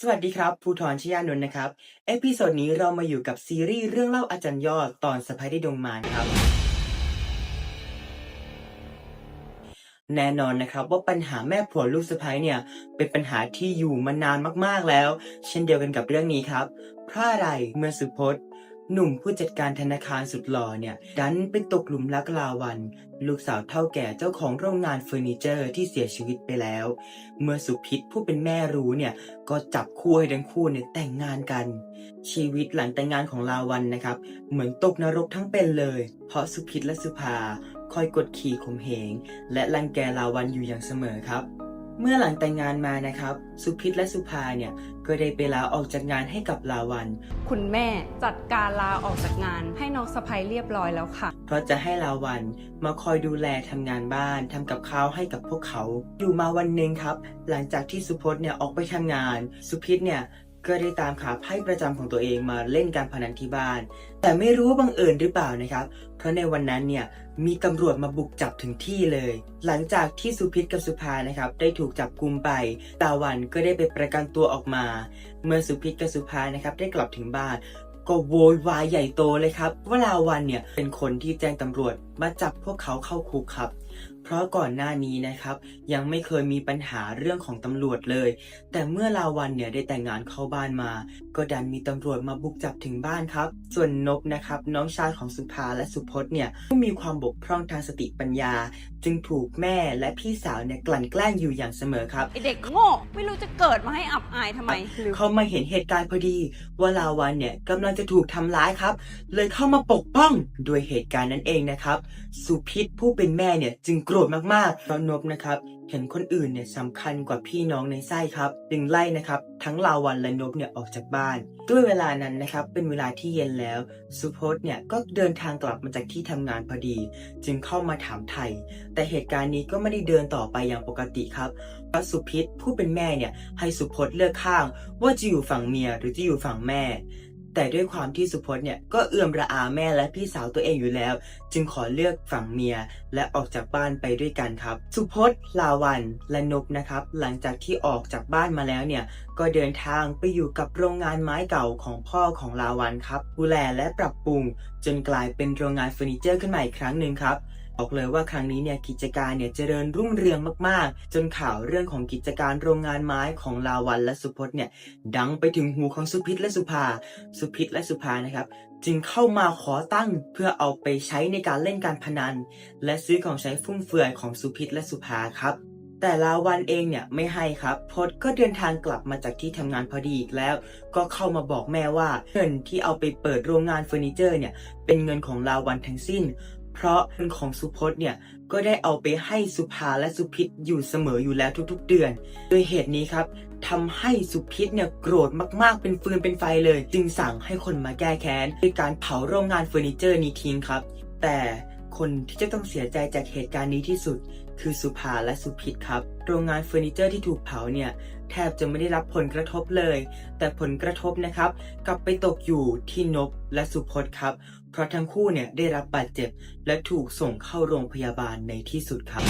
สวัสดีครับ ภูทรชยานนท์นะครับ เอพิโซดนี้เรามาอยู่กับซีรีส์เรื่องเล่าอาจารย์ยอดตอนสะพายได้ดงมานครับ แน่นอนนะครับว่าปัญหาแม่ผัวลูกสะใภ้เนี่ย เป็นปัญหาที่อยู่มานานมากๆแล้ว เช่นเดียวกันกับเรื่องนี้ครับเพราะอะไรเมื่อสุพจน์ หนุ่มผู้จัดการธนาคารสุดหล่อเนี่ย ดันไปตกหลุมรักลาวัน ลูกสาวเท่าแก่เจ้าของโรงงานเฟอร์นิเจอร์ที่เสียชีวิตไปแล้ว เมื่อสุพิษผู้เป็นแม่รู้เนี่ย ก็จับคู่ให้ทั้งคู่เนี่ยแต่งงานกัน ชีวิตหลังแต่งงานของลาวันนะครับ เหมือนตกนรกทั้งเป็นเลย เพราะสุพิษและสุภาคอยกดขี่ข่มเหงและรังแกลาวันอยู่อย่างเสมอครับ เมื่อหลังแต่งงานมานะครับ สุพิษและสุภาเนี่ย ก็ได้ไปลาออกจากงานให้กับลาวัน คุณแม่จัดการลาออกจากงานให้น้องสะพ้ยเรียบร้อยแล้วค่ะ เพราะจะให้ลาวันมาคอยดูแลทำงานบ้านทำกับข้าวให้กับพวกเขา อยู่มาวันหนึ่งครับ หลังจากที่สุพจน์เนี่ยออกไปทำงาน สุพิษเนี่ย ก็ได้ตามขาไพ่ประจำของตัวเองมาเล่นการพนันที่บ้าน แต่ไม่รู้ว่าบังเอิญหรือเปล่านะครับ เพราะในวันนั้นเนี่ยมีตำรวจมาบุกจับถึงที่เลย หลังจากที่สุพิษกับสุภานะครับ ได้ถูกจับกุมไป ตาวันก็ได้ไปประกันตัวออกมา เมื่อสุพิษกับสุภานะครับได้กลับถึงบ้านก็โวยวายใหญ่โตเลยครับว่าลาวันเนี่ยเป็นคนที่แจ้งตำรวจมาจับพวกเขาเข้าคุกครับ เพราะก่อนหน้านี้นะครับ ยังไม่เคยมีปัญหาเรื่องของตำรวจเลย แต่เมื่อลาวันเนี่ยได้แต่งงานเข้าบ้านมา ก็ดันมีตำรวจมาบุกจับถึงบ้านครับ ส่วนนบนะครับ น้องชายของสุภาและสุพจน์เนี่ยก็มีความบกพร่องทางสติปัญญา จึงถูกแม่และพี่สาวเนี่ยกลั่นแกล้งอยู่อย่างเสมอครับ ไอเด็กโง่ไม่รู้จะเกิดมาให้อับอายทำไมหรือเขามาเห็นเหตุการณ์พอดีว่าลาวันเนี่ยกำลังจะถูกทำร้ายครับ เลยเข้ามาปกป้องด้วยเหตุการณ์นั้นเองนะครับ สุพิษผู้เป็นแม่เนี่ยจึงโกรธมากๆเพราะนบนะครับเห็นคนอื่นเนี่ยสำคัญกว่าพี่น้องในไส้ครับจึงไล่นะครับทั้งลาวันและนบเนี่ยออกจากบ้านด้วยเวลานั้นนะครับเป็นเวลาที่เย็นแล้วสุพจน์เนี่ยก็เดินทางกลับมาจากที่ทำงานพอดี จึงเข้ามาถามไทย แต่เหตุการณ์นี้ก็ไม่ได้เดินต่อไปอย่างปกติครับเพราะสุพิษผู้เป็นแม่เนี่ยให้สุพจน์เลือกข้าง ว่าจะอยู่ฝั่งเมียหรือจะอยู่ฝั่งแม่ แต่ด้วยความที่สุพจน์เนี่ยก็เอื้อมระอาแม่และพี่สาวตัวเองอยู่แล้ว จึงขอเลือกฝั่งเมียและออกจากบ้านไปด้วยกันครับ สุพจน์ลาวันและนบนะครับ หลังจากที่ออกจากบ้านมาแล้วเนี่ยก็เดินทางไปอยู่กับโรงงานไม้เก่าของพ่อของลาวันครับดูแลและปรับปรุง จนกลายเป็นโรงงานเฟอร์นิเจอร์ขึ้นมาอีกครั้งหนึ่งครับ บอกเลยว่าครั้งนี้เนี่ยกิจการเนี่ยเจริญรุ่งเรืองมากๆ จนข่าวเรื่องของกิจการโรงงานไม้ของลาวันและสุพจน์เนี่ยดังไปถึงหูของสุพิษและสุภา สุพิษและสุภานะครับจึงเข้ามาขอตั้งเพื่อเอาไปใช้ในการเล่นการพนัน และซื้อของใช้ฟุ่มเฟือยของสุพิษและสุภาครับแต่ลาวันเองเนี่ยไม่ให้ครับพจน์ก็เดินทางกลับมาจากที่ทำงานพอดีอีกแล้ว ก็เข้ามาบอกแม่ว่า เงินที่เอาไปเปิดโรงงานเฟอร์นิเจอร์เนี่ยเป็นเงินของลาวันทั้งสิ้น เพราะเงินของสุพจน์เนี่ยก็ได้เอาไปให้สุภาและสุพิษอยู่เสมออยู่แล้วทุกๆ เดือน โดยเหตุนี้ครับทำให้สุพิษเนี่ยโกรธมากๆ เป็นฟืนเป็นไฟเลย จึงสั่งให้คนมาแก้แค้นด้วยการเผาโรงงานเฟอร์นิเจอร์นี้ทิ้งครับ แต่ คนที่จะต้องเสียใจจากเหตุการณ์นี้ที่สุด คือสุภาและสุพิษครับ โรงงานเฟอร์นิเจอร์ที่ถูกเผาเนี่ยแทบจะไม่ได้รับผลกระทบเลย แต่ผลกระทบนะครับ กลับไปตกอยู่ที่นบและสุพจน์ครับ เพราะทั้งคู่เนี่ยได้รับบาดเจ็บ และถูกส่งเข้าโรงพยาบาลในที่สุดครับ